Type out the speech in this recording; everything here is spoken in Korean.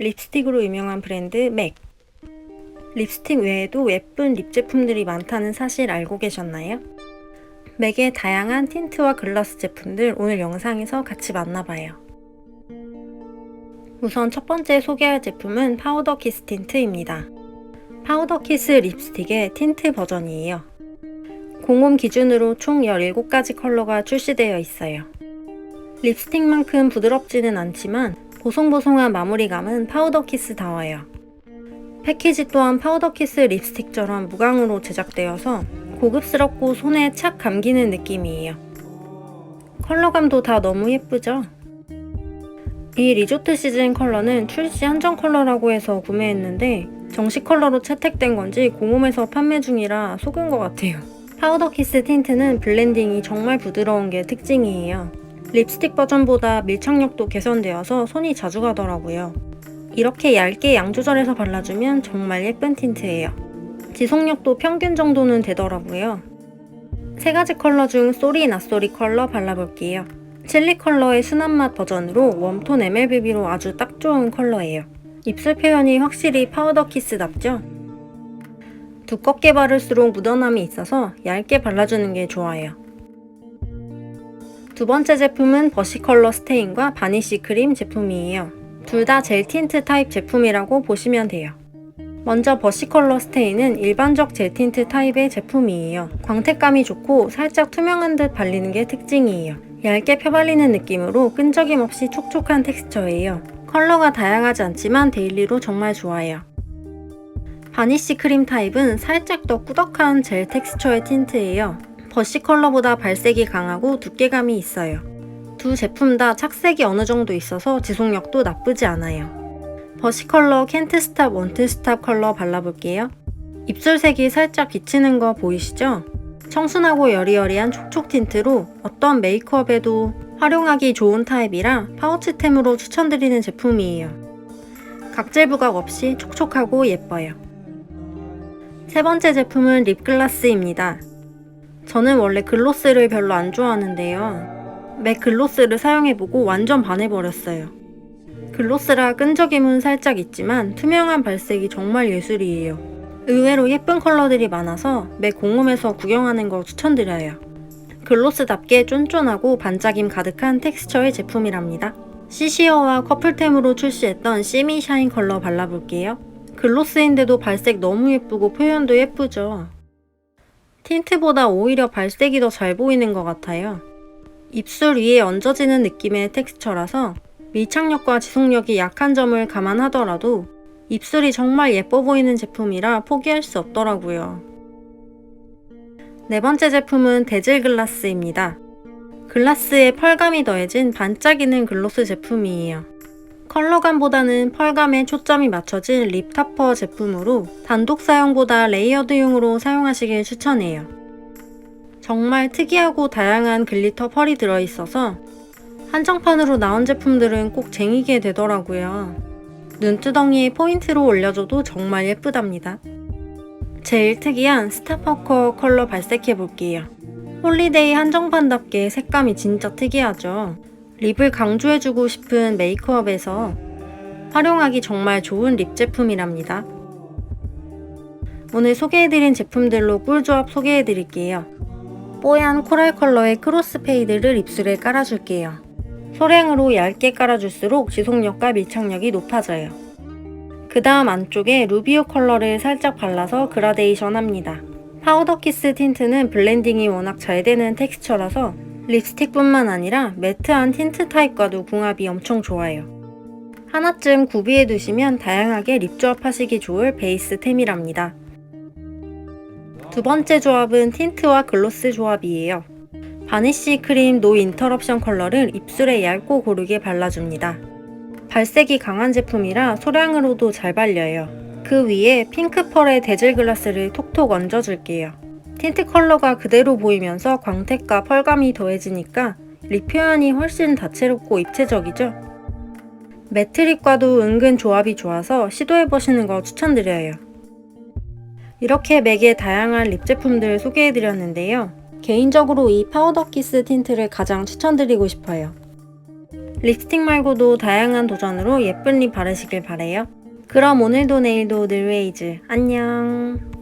립스틱으로 유명한 브랜드 맥. 립스틱 외에도 예쁜 립 제품들이 많다는 사실 알고 계셨나요? 맥의 다양한 틴트와 글라스 제품들 오늘 영상에서 같이 만나봐요. 우선 첫 번째 소개할 제품은 파우더 키스 틴트입니다. 파우더 키스 립스틱의 틴트 버전이에요. 공홈 기준으로 총 17가지 컬러가 출시되어 있어요. 립스틱만큼 부드럽지는 않지만 보송보송한 마무리감은 파우더 키스다워요. 패키지 또한 파우더 키스 립스틱처럼 무광으로 제작되어서 고급스럽고 손에 착 감기는 느낌이에요. 컬러감도 다 너무 예쁘죠? 이 리조트 시즌 컬러는 출시 한정 컬러라고 해서 구매했는데 정식 컬러로 채택된 건지 공홈에서 판매 중이라 속은 것 같아요. 파우더 키스 틴트는 블렌딩이 정말 부드러운 게 특징이에요. 립스틱 버전보다 밀착력도 개선되어서 손이 자주 가더라고요. 이렇게 얇게 양 조절해서 발라주면 정말 예쁜 틴트예요. 지속력도 평균 정도는 되더라고요. 세 가지 컬러 중 쏘리 낫쏘리 컬러 발라볼게요. 칠리 컬러의 순한 맛 버전으로 웜톤 MLBB로 아주 딱 좋은 컬러예요. 입술 표현이 확실히 파우더 키스답죠? 두껍게 바를수록 묻어남이 있어서 얇게 발라주는 게 좋아요. 두 번째 제품은 버시 컬러 스테인과 바니쉬 크림 제품이에요. 둘 다 젤 틴트 타입 제품이라고 보시면 돼요. 먼저 버시 컬러 스테인은 일반적 젤 틴트 타입의 제품이에요. 광택감이 좋고 살짝 투명한 듯 발리는 게 특징이에요. 얇게 펴발리는 느낌으로 끈적임 없이 촉촉한 텍스처예요. 컬러가 다양하지 않지만 데일리로 정말 좋아요. 바니쉬 크림 타입은 살짝 더 꾸덕한 젤 텍스처의 틴트예요. 버시 컬러보다 발색이 강하고 두께감이 있어요. 두 제품 다 착색이 어느 정도 있어서 지속력도 나쁘지 않아요. 버시 컬러 켄트 스탑 원트 스탑 컬러 발라볼게요. 입술색이 살짝 비치는 거 보이시죠? 청순하고 여리여리한 촉촉 틴트로 어떤 메이크업에도 활용하기 좋은 타입이라 파우치템으로 추천드리는 제품이에요. 각질 부각 없이 촉촉하고 예뻐요. 세 번째 제품은 립글라스입니다. 저는 원래 글로스를 별로 안 좋아하는데요. 맥 글로스를 사용해보고 완전 반해버렸어요. 글로스라 끈적임은 살짝 있지만 투명한 발색이 정말 예술이에요. 의외로 예쁜 컬러들이 많아서 맥 공홈에서 구경하는 거 추천드려요. 글로스답게 쫀쫀하고 반짝임 가득한 텍스처의 제품이랍니다. 시시어와 커플템으로 출시했던 시미 샤인 컬러 발라볼게요. 글로스인데도 발색 너무 예쁘고 표현도 예쁘죠. 틴트보다 오히려 발색이 더 잘 보이는 것 같아요. 입술 위에 얹어지는 느낌의 텍스처라서 밀착력과 지속력이 약한 점을 감안하더라도 입술이 정말 예뻐 보이는 제품이라 포기할 수 없더라고요. 네 번째 제품은 데즐 글라스입니다. 글라스에 펄감이 더해진 반짝이는 글로스 제품이에요. 컬러감보다는 펄감에 초점이 맞춰진 립 타퍼 제품으로 단독 사용보다 레이어드용으로 사용하시길 추천해요. 정말 특이하고 다양한 글리터 펄이 들어있어서 한정판으로 나온 제품들은 꼭 쟁이게 되더라고요. 눈두덩이에 포인트로 올려줘도 정말 예쁘답니다. 제일 특이한 스타퍼커 컬러 발색해 볼게요. 홀리데이 한정판답게 색감이 진짜 특이하죠. 립을 강조해주고 싶은 메이크업에서 활용하기 정말 좋은 립 제품이랍니다. 오늘 소개해드린 제품들로 꿀조합 소개해드릴게요. 뽀얀 코랄 컬러의 크로스 페이드를 입술에 깔아줄게요. 소량으로 얇게 깔아줄수록 지속력과 밀착력이 높아져요. 그 다음 안쪽에 루비오 컬러를 살짝 발라서 그라데이션 합니다. 파우더 키스 틴트는 블렌딩이 워낙 잘 되는 텍스처라서 립스틱뿐만 아니라 매트한 틴트 타입과도 궁합이 엄청 좋아요. 하나쯤 구비해 두시면 다양하게 립 조합하시기 좋을 베이스템이랍니다. 두 번째 조합은 틴트와 글로스 조합이에요. 바니쉬 크림 노 인터럽션 컬러를 입술에 얇고 고르게 발라줍니다. 발색이 강한 제품이라 소량으로도 잘 발려요. 그 위에 핑크 펄의 데즐 글라스를 톡톡 얹어줄게요. 틴트 컬러가 그대로 보이면서 광택과 펄감이 더해지니까 립 표현이 훨씬 다채롭고 입체적이죠? 매트 립과도 은근 조합이 좋아서 시도해보시는 거 추천드려요. 이렇게 맥의 다양한 립 제품들 소개해드렸는데요. 개인적으로 이 파우더 키스 틴트를 가장 추천드리고 싶어요. 립스틱 말고도 다양한 도전으로 예쁜 립 바르시길 바래요. 그럼 오늘도 내일도 늘웨이즈 안녕.